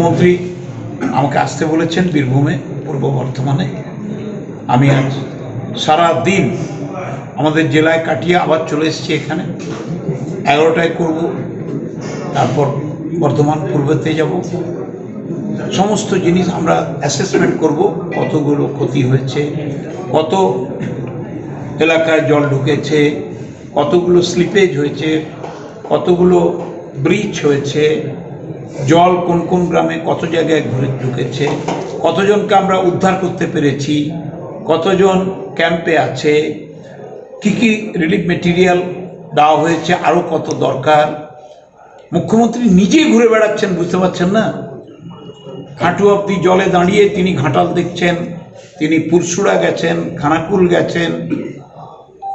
মুখ্যমন্ত্রী আমাকে আসতে বলেছেন বীরভূমে, পূর্ব বর্ধমানে। আমি আজ সারা দিন আমাদের জেলায় কাটিয়ে আবার চলে এসেছি এখানে। এগারোটায় করব, তারপর বর্ধমান পূর্বতে যাব। সমস্ত জিনিস আমরা অ্যাসেসমেন্ট করব, কতগুলো ক্ষতি হয়েছে, কত এলাকায় জল ঢুকেছে, কতগুলো স্লিপেজ হয়েছে, কতগুলো ব্রিজ হয়েছে জল কোন কোন গ্রামে কত জায়গায় ঘুরে ঢুকেছে কতজনকে আমরা উদ্ধার করতে পেরেছি কতজন ক্যাম্পে আছে কি কি রিলিফ মেটেরিয়াল দেওয়া হয়েছে আরও কত দরকার। মুখ্যমন্ত্রী নিজেই ঘুরে বেড়াচ্ছেন বুঝতে পারছেন না? হাঁটু অব্দি জলে দাঁড়িয়ে তিনি ঘাটাল দেখছেন তিনি পুরসুড়া গেছেন খানাকুল গেছেন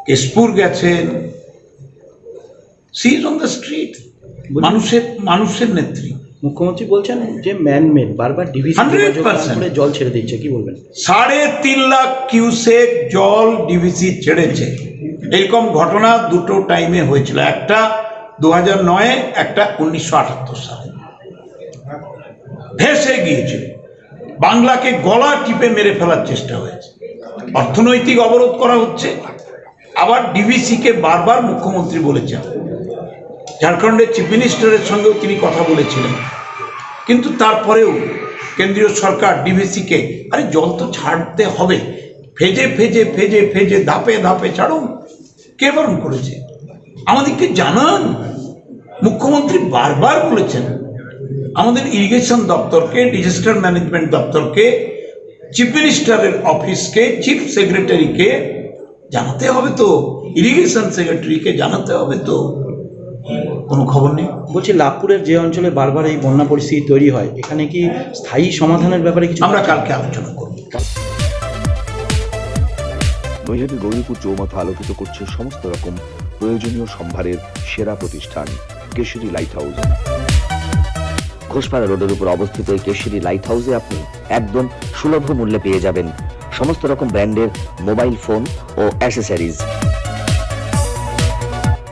কেশপুর গেছেন। She is on the street মানুষের মানুষের নেত্রী। মুখ্যমন্ত্রী বলছেন যে ম্যানমেড বারবার ডিভিসি করে জল ছেড়ে দিচ্ছে কি বলবেন? সাড়ে তিন লাখ কিউসেক জল ডিভিসি ছেড়েছে। এরকম ঘটনা দুটো টাইমে হয়েছিল। একটা দু হাজার নয়ে একটা উনিশশো আটাত্তর সালে। ভেসে গিয়েছিল। বাংলাকে গলা টিপে মেরে ফেলার চেষ্টা হয়েছে। অর্থনৈতিক অবরোধ করা হচ্ছে। আবার ডিভিসিকে বারবার মুখ্যমন্ত্রী বলেছেন। ঝাড়খণ্ডের চিফ মিনিস্টারের সঙ্গেও তিনি কথা বলেছিলেন। কিন্তু তারপরেও কেন্দ্রীয় সরকার ডিভিসিকে আরে জল তো ছাড়তে হবে। ফেজে ফেজে ফেজে ফেজে, ধাপে ধাপে ছাড়ুন। কে বারণ করেছে? আমাদেরকে জানান। মুখ্যমন্ত্রী বারবার বলেছেন, আমাদের ইরিগেশন দপ্তরকে ডিজাস্টার ম্যানেজমেন্ট দপ্তরকে চিফ মিনিস্টারের অফিসকে চিফ সেক্রেটারিকে জানাতে হবে তো। ইরিগেশন সেক্রেটারিকে জানাতে হবে তো। কোনো খবর নেই? বলছি লাভপুরের যে অঞ্চলে বারবার এই বন্যা পরিস্থিতি তৈরি হয় এখানে কি স্থায়ী সমাধানের ব্যাপারে কিছু আমরা কালকে আলোচনা করব। নৈহাটি গৌরীপুর চৌমাথা আলোকিত করছে সমস্ত রকম প্রয়োজনীয় সম্ভারের সেরা প্রতিষ্ঠান কেশরী লাইট হাউস ঘোষপাড়া রোডের উপর অবস্থিত এই কেশরী লাইট হাউসে আপনি একদম সুলভ মূল্যে পেয়ে যাবেন সমস্ত রকম ব্র্যান্ডের মোবাইল ফোন ও অ্যাসেসরিজ